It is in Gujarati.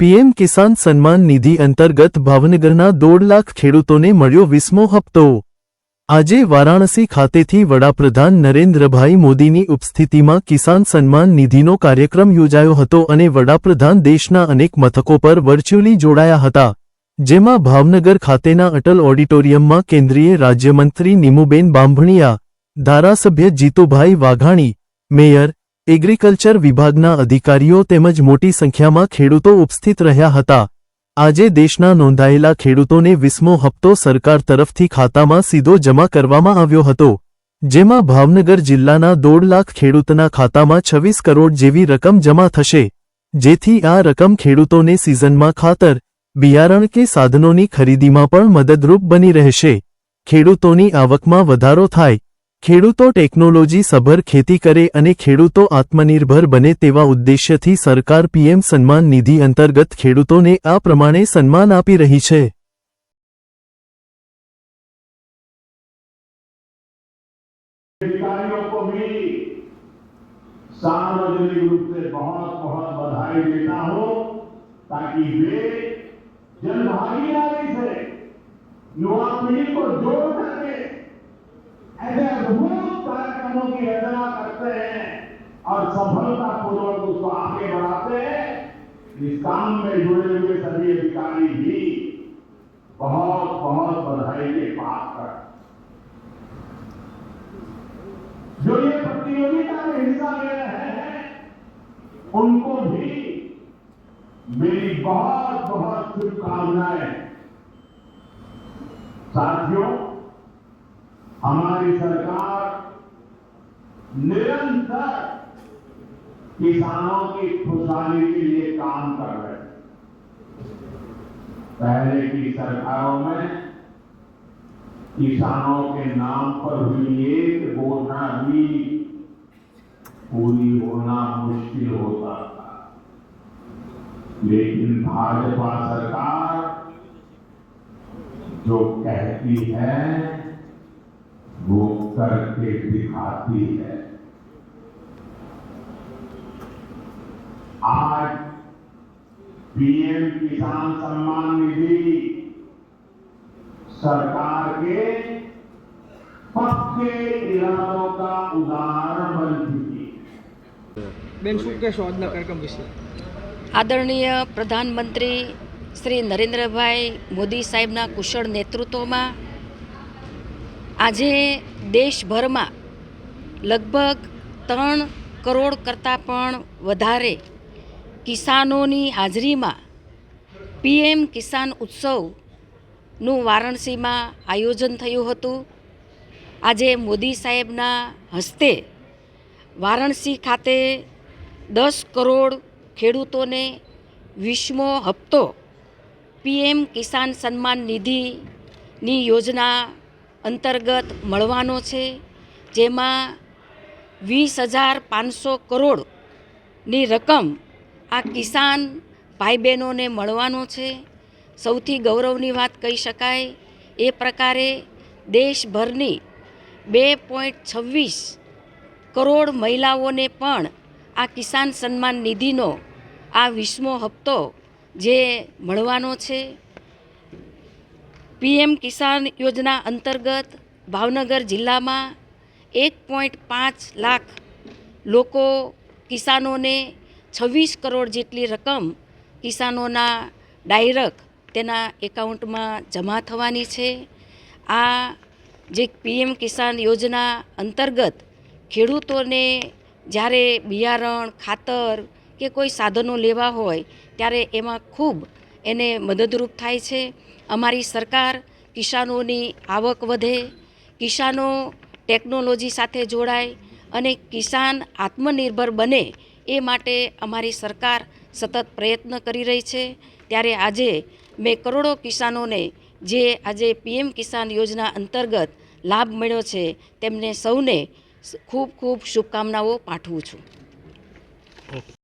પીએમ કિસાન સન્માન નિધિ અંતર્ગત ભાવનગરના દોઢ લાખ ખેડૂતોને મળ્યો વીસમો હપ્તો. આજે વારાણસી ખાતેથી વડાપ્રધાન નરેન્દ્રભાઈ મોદીની ઉપસ્થિતિમાં કિસાન સન્માન નિધિનો કાર્યક્રમ યોજાયો હતો અને વડાપ્રધાન દેશના અનેક મથકો પર વર્ચ્યુઅલી જોડાયા હતા, જેમાં ભાવનગર ખાતેના અટલ ઓડિટોરિયમમાં કેન્દ્રીય રાજ્યમંત્રી નીમુબેન બાંભણિયા, ધારાસભ્ય જીતુભાઈ વાઘાણી, મેયર એગ્રીકલ્ચર વિભાગના અધિકારીઓ તેમજ મોટી સંખ્યામાં ખેડૂતો ઉપસ્થિત રહ્યા હતા. આજે દેશના નોંધાયેલા ખેડૂતોને વીસમો હપ્તો સરકાર તરફથી ખાતામાં સીધો જમા કરવામાં આવ્યો હતો, જેમાં ભાવનગર જિલ્લાના દોઢ લાખ ખેડૂતના ખાતામાં છવ્વીસ કરોડ જેવી રકમ જમા થશે, જેથી આ રકમ ખેડૂતોને સિઝનમાં ખાતર, બિયારણ કે સાધનોની ખરીદીમાં પણ મદદરૂપ બની રહેશે. ખેડૂતોની આવકમાં વધારો થાય ખેડૂતો ટેકનોલોજી સભર ખેતી કરે અને ખેડૂતો આત્મનિર્ભર બને તેવા ઉદ્દેશ્યથી સરકાર પીએમ સન્માન નિધિ અંતર્ગત ખેડૂતોને આ પ્રમાણે સન્માન આપી રહી છે अधिकारियों को भी सार्वजनिक रूप से बहुत बहुत बधाई देता हूं ताकि वे जन भागीदारी से युवा पीढ़ी को जोड़ करके ऐसे अद्भुत कार्यक्रमों की रचना करते हैं और सफलतापूर्वक उसको आगे बढ़ाते हैं। इस काम में जुड़े हुए सभी अधिकारी भी बहुत बहुत बधाई के पात्र जो ये प्रतियोगिता में हिस्सा ले रहे हैं, उनको भी मेरी बहुत बहुत शुभकामनाएँ। साथियों हमारी सरकार निरंतर किसानों की खुशहाली के लिए काम कर रहे हैं। पहले की सरकारों में किसानों के नाम पर हुई एक घोषणा भी पूरी होना मुश्किल होता था। लेकिन भाजपा सरकार जो कहती है करके दिखाती है आज पीएम किसान सम्मान निधि सरकार के पक्के इरादों का उदाहरण बन चुकी है બેન શું કહેશો આજના કાર્યક્રમ વિશે આદરણીય પ્રધાનમંત્રી શ્રી નરેન્દ્રભાઈ મોદી સાહેબના કુશળ નેતૃત્વમાં આજે દેશભરમાં લગભગ ત્રણ કરોડ કરતાં પણ વધારે કિસાનોની હાજરીમાં પીએમ કિસાન ઉત્સવનું વારાણસીમાં આયોજન થયું હતું. આજે મોદી સાહેબના હસ્તે વારાણસી ખાતે દસ કરોડ ખેડૂતોને વીસમો હપ્તો પીએમ કિસાન સન્માન નિધિની યોજના અંતર્ગત મળવાનો છે, જેમાં વીસ હજાર પાંચસો કરોડની રકમ આ કિસાન ભાઈ બહેનોને મળવાનો છે. સૌથી ગૌરવની વાત કહી શકાય, એ પ્રકારે દેશભરની બે પોઈન્ટ છવ્વીસ કરોડ મહિલાઓને પણ આ કિસાન સન્માન નિધિનો આ વીસમો હપ્તો જે મળવાનો છે. પીએમ કિસાન યોજના અંતર્ગત ભાવનગર જિલ્લામાં એક પોઈન્ટ પાંચ લાખ લોકો કિસાનોને છવ્વીસ કરોડ જેટલી રકમ કિસાનોના ડાયરેક્ટ તેના એકાઉન્ટમાં જમા થવાની છે. આ જે પીએમ કિસાન યોજના અંતર્ગત ખેડૂતોને જ્યારે બિયારણ, ખાતર કે કોઈ સાધનો લેવા હોય, ત્યારે એમાં ખૂબ એને મદદરૂપ થાય છે. અમારી સરકાર કિસાનોની આવક વધે, કિસાનો ટેકનોલોજી સાથે જોડાય અને કિસાન આત્મનિર્ભર બને એ માટે અમારી સરકાર સતત પ્રયત્ન કરી રહી છે. ત્યારે આજે મેં કરોડો કિસાનોને જે આજે પીએમ કિસાન યોજના અંતર્ગત લાભ મળ્યો છે તેમને સૌને ખૂબ ખૂબ શુભકામનાઓ પાઠવું છું.